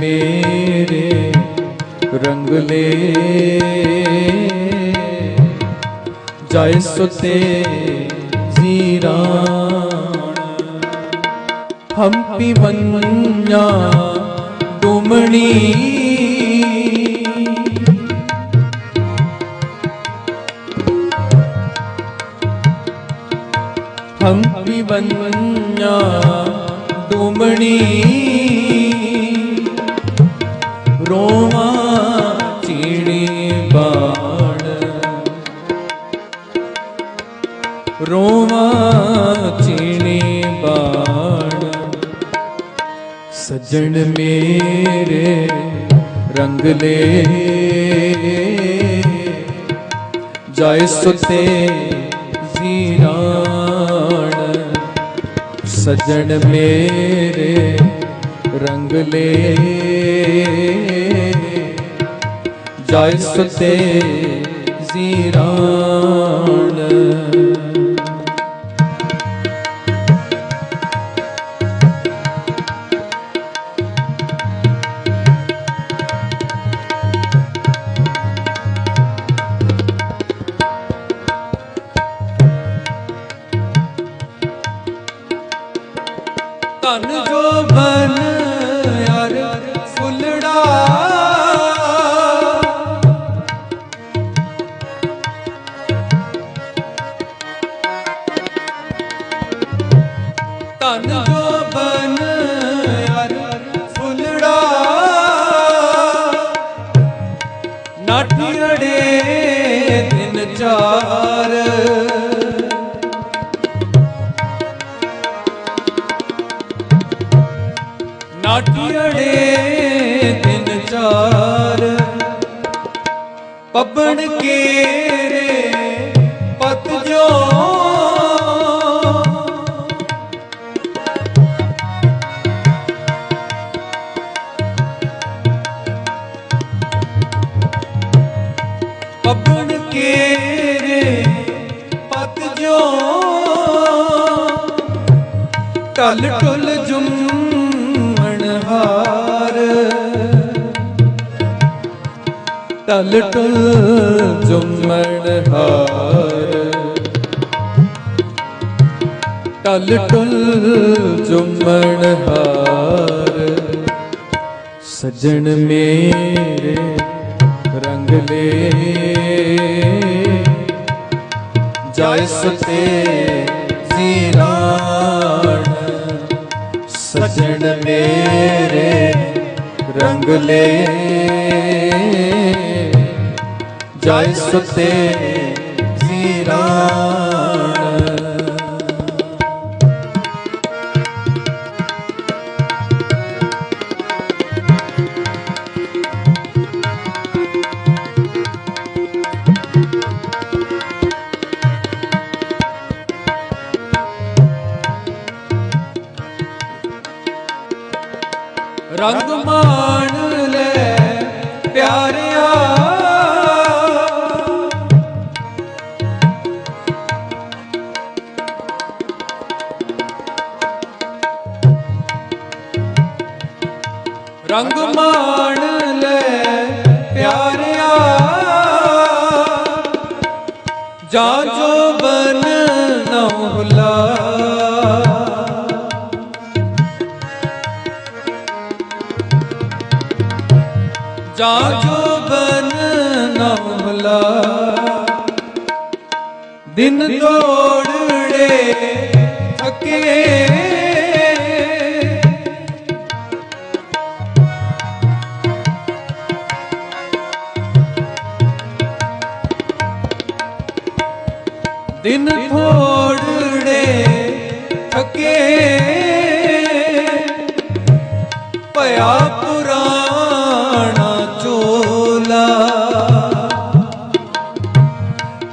ਮੇਰੇ ਰੰਗਲੇ ਜਾਇ ਸੁਤੇ ਜ਼ੀਰਾਨ। ਹੰਪੀ ਵੰਨਿਆ ਡੁਮਣੀ ਹੰਪੀ ਵੰਨਿਆ ਡੁਮਣੀ ਸੱਜਣ ਮੇਰੇ ਰੰਗਲੇ ਜਾਇ ਸੁਤੇ ਜ਼ੀਰਾਣ ਸੱਜਣ ਮੇਰੇ ਰੰਗਲੇ ਜਾਇ ਸੁਤੇ ਜ਼ੀਰਾਣ ਨਾਟੀੜੇ ਦਿਨ ਚਾਰ। ਪੱਬਣ ਕੇਰੇ ਪਤਜੋ ਪੱਬਣ ਕੇਰੇ ਪਤਜੋ ਜੋ। ਟਲ ਟਲ ਟੁਲ ਜੁਮਣ ਹਾਰ। ਟਲ ਟੁਲ ਜੁਮਣ ਹਾਰ। ਸਜਣ ਮੇਰੇ ਰੰਗਲੇ ਜਾਇ ਸੁਤੇ ਜ਼ੀਰਾਣ ਸਜਣ ਮੇਰੇ ਰੰਗਲੇ ਜਾਇ ਸੁਤੇ ਜ਼ੀਰਾਣ ਰੰਗ ਮਾਣ ਜਾ ਜੋ ਬਨ ਨਾ ਜਾ ਜੋ ਬਨ ਨਾ ਦਿਨ ਤੋੜੜੇ ਥਕੇ।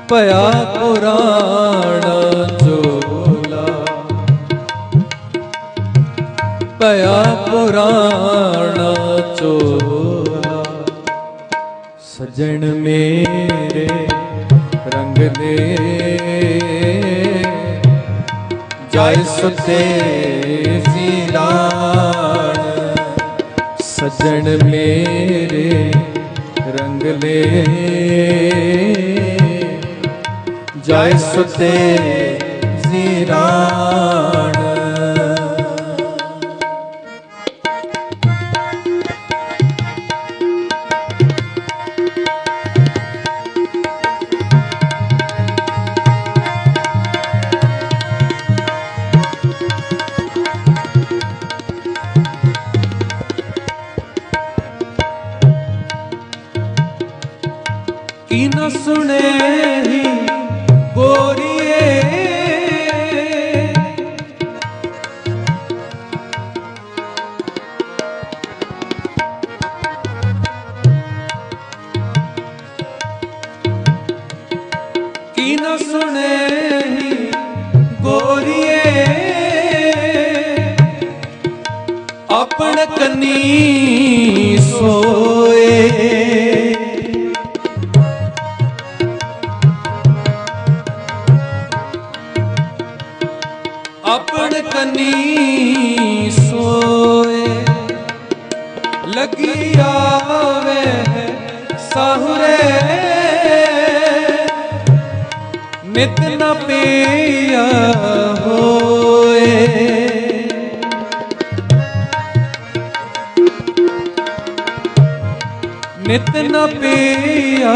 ਭਇਆ ਪੁਰਾਣਾ ਚੋਲਾ ਭਇਆ ਪੁਰਾਣਾ ਚੋਲਾ ਸਜਣ ਮੇਰੇ ਰੰਗ ਦੇ। ਜਾਇ ਸੁਤੇ ਜ਼ੀਲਾਨ ਸੱਜਣ ਮੇਰੇ ਰੰਗ ਲੈ ਜੈ ਸੁਤੇ ਜ਼ੀਰਾਣ ਕੀ ਕੰਨੀ ਸੋਏ। ਆਪਣ ਕੰਨੀ ਸੋਏ। ਲੱਗੀ ਆਵੇ ਸਾਹੁਰੇ। ਨਿਤ ਨ ਪੀਆ ਹੋਏ ਨਿਤ ਨ ਪੀਆ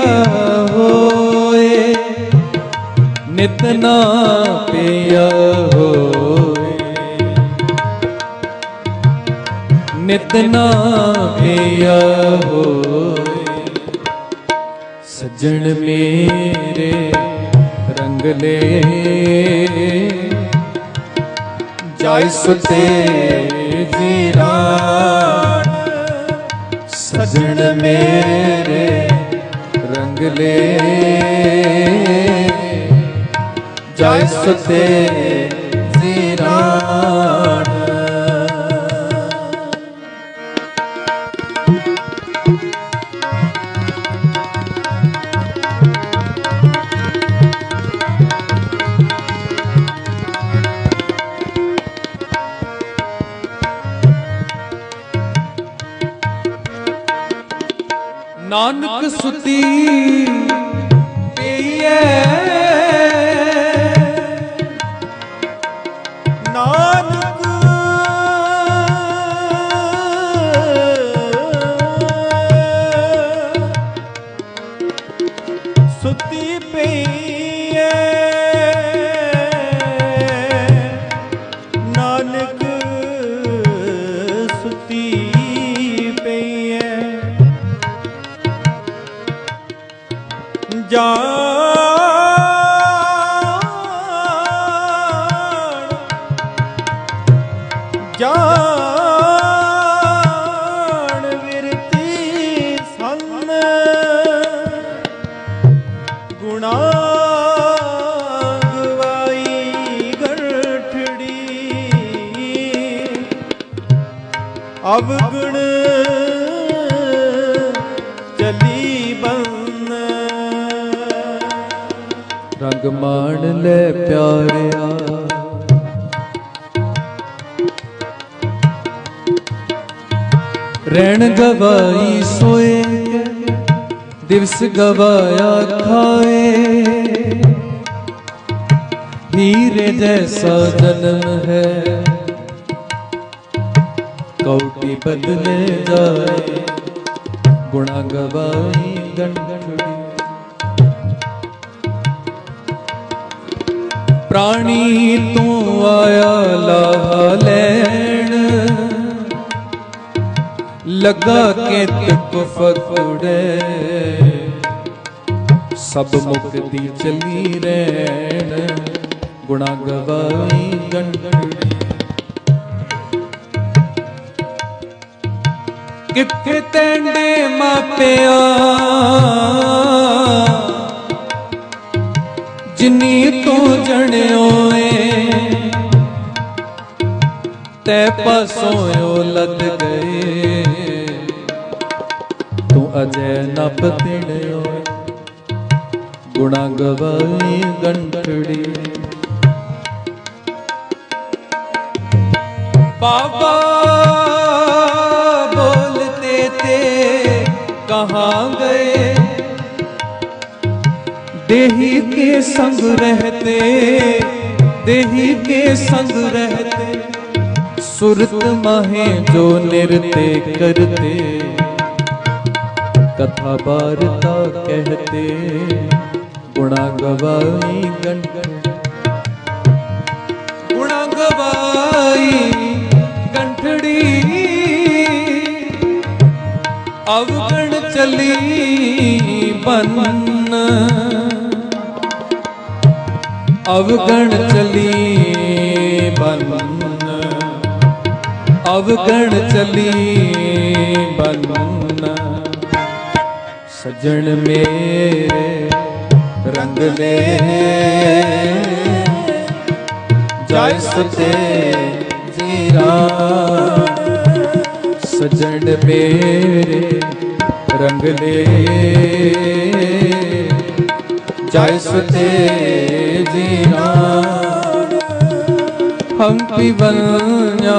ਹੋਏ। ਨਿਤ ਨਾ ਪਿਆ ਹੋਏ। ਨਿਤ ਨਾ ਪਿਆ ਹੋਏ। ਸੱਜਣ ਮੇਰੇ ਰੰਗ ਲੈ। ਜਾਇ ਸੁਤੇ ਜੀਰਾਣ ਸੱਜਣ ਮੇਰੇ ਰੰਗ ਲੈ। ਜਾਇ ਸੁਤੇ ਜ਼ੀਰਾਣ ਜਾਣ ਜਾਣ ਵਿਰਤੀ ਸੰਨ ਗੁਣਾ ਗਵਾਈ ਗਠੜੀ। ਅਵਗੁਣ ਮਾਣ ਲੈ ਪਿਆਰਿਆ। ਰਹਿਣ ਗਵਾਈ ਸੋਏ, ਦਿਵਸ ਗਵਾਇਆ ਖਾਏ। ਹੀਰੇ ਜੈਸਾ ਜਨਮ ਹੈ, ਕੌਟੀ ਬਦਲੇ ਜਾਏ। ਗੁਣਾ ਗਵਾਈ ਗੰਢੜੀ ਪ੍ਰਾਣੀ ਤੂੰ ਆਇਆ ਲਾਹਾ ਲੈਣ ਲੱਗਾ ਕੇ ਤੁਕ ਫਕੜੇ ਸਭ ਮੁਕਤੀ ਚਲੀ ਰਹਿਣ ਗੁਣਾ ਗਵਾਈ ਗੰਢੜੀ ਕਿੱਥੇ ਤੈਂਡੇ ਮਾਪਿਆ ਚੜਿਓ ਏ ਤੂੰ ਅਜੇ ਨਾ ਪਤਿਣਿਓ ਗੁਣਾ ਗਵਾਈ ਗੰਟੜੀ ਬਾਬਾ ਬੋਲਤੇ ਤੇ ਕਹਾਂ ਗਏ? देही के संग रहते देही के संग रहते सुरत माहे जो नृत्य करते कथा वार्ता कहते गुणा गवाई गंठ गुणा गवाई गंठड़ी अवगण चली बन ਅਵਗਣ ਚਲੀ ਬਨ। ਅਵਗਣ ਚਲੀ ਬਨ। ਸਜਣ ਮੇਰੇ, ਰੰਗ ਲੈ। ਜਾਇ ਸਤੇ ਜੀਰਾ। ਸਜਣ ਮੇਰੇ, ਰੰਗ ਲੈ। ਜਾਇ ਸਤੇ ਹੰਪੀ ਬੰਨਿਆ,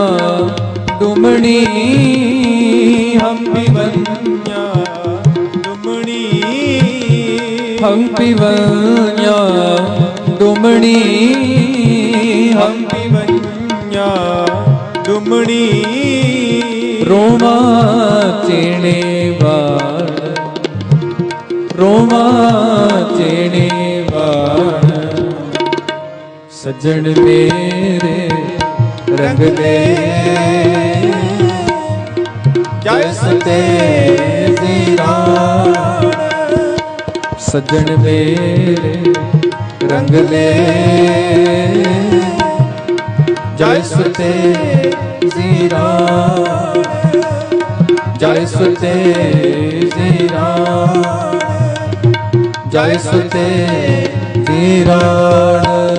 ਡੁਮਣੀ ਹੰਪੀ ਬੰਨਿਆ, ਡੁਮਣੀ ਹੰਪੀ ਬੰਨਿਆ, ਡੁਮਣੀ ਹੰਪੀ ਬੰਨਿਆ, ਡੁਮਣੀ ਰੋਵਾ ਚੇਣੇ ਵਾਲ, ਰੋਵਾ ਚੇਣੇ ਸੱਜਣ ਮੇਰੇ ਰੰਗ ਦੇ। ਜੈ ਸਤੇ ਜ਼ੀਰਾਨ ਸੱਜਣ ਮੇਰੇ ਰੰਗ ਦੇ। ਜੈ ਸਤੇ ਜ਼ੀਰਾਨ ਜੈ ਸਤੇ ਜ਼ੀਰਾਨ ਜੈ ਸਤੇ ਜ਼ੀਰਾਨ